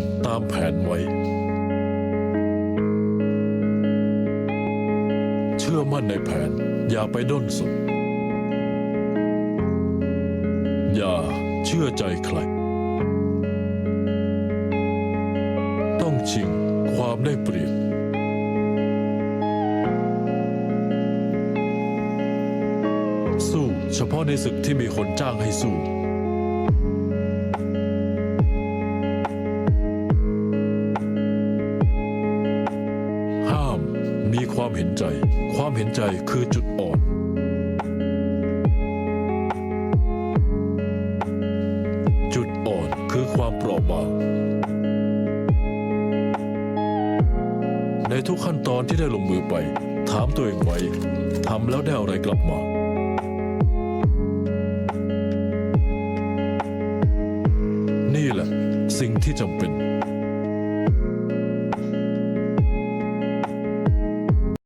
ำตามแผนไว้ เชื่อมั่นในแผน อย่าไปด้นสนอย่าเชื่อใจใคร ต้องชิงความได้เปรียบสู้เฉพาะในศึกที่มีคนจ้างให้สู้ มีความเห็นใจ ความเห็นใจคือจุดอ่อน จุดอ่อนคือความเปราะบาง ในทุกขั้นตอนที่ได้ลงมือไป ถามตัวเองไว้ทำแล้วได้อะไรกลับมานี่แหละสิ่งที่จำเป็น